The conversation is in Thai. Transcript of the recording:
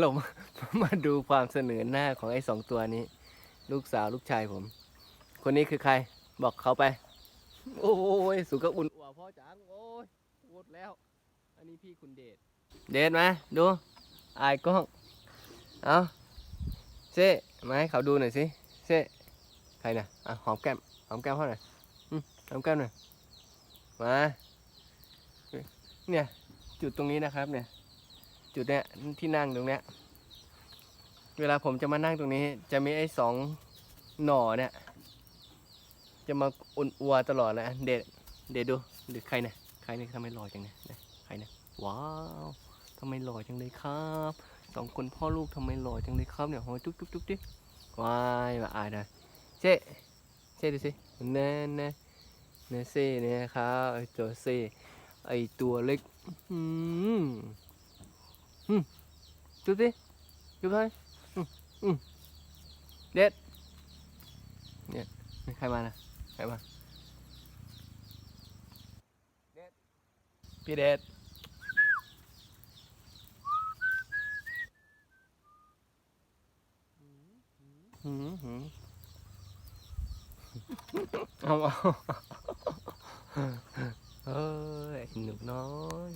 เรามามาดูความเสนอหน้าของไอ้สองตัวนี้ ลูกสาวลูกชายผม คนนี้คือใคร บอกเขาไป โอ้ยสุกอุ่นอัวพ่อจังโอ้ยหมดแล้ว อันนี้พี่คุณเดชเดชไหมดูอายกล้องเอาเซ่มาให้เขาดูหน่อยสิเซ่ใครนะอะหอมแก้มหอมแก้มเขาหน่อยหอมแก้มหน่อยมาเนี่ยจุดตรงนี้นะครับเนี่ย จุดเนี้ยที่นั่งตรงเนี้ย เวลาผมจะมานั่งตรงนี้ จะมีไอ้สองหน่อเนี่ย จะมาอุ่นอัวตลอดเลยอะเด็ดเด็ดดูหรือใครเนี่ยใครเนี่ยทำไมหล่อจังเนี่ยใครเนี่ยว้าวทำไมหล่อจังเลยครับสองคนพ่อลูกทำไมหล่อจังเลยครับเนี่ยโหจุ๊บจุ๊บจุ๊บดิว้ายมาอายนะเจ๊เจ๊ดูสิเน่เน่เน่เซ่เนี่ยครับไอ้ตัวเซ่ไอ้ตัวเล็กอืม จุ๊บดิจุ๊บไปอืมอืมเด็ดเนี่ยใครมานะใครมาเด็ดพี่เด็ดหืมหืมเอาเอาเอ้ยหนุกน้อย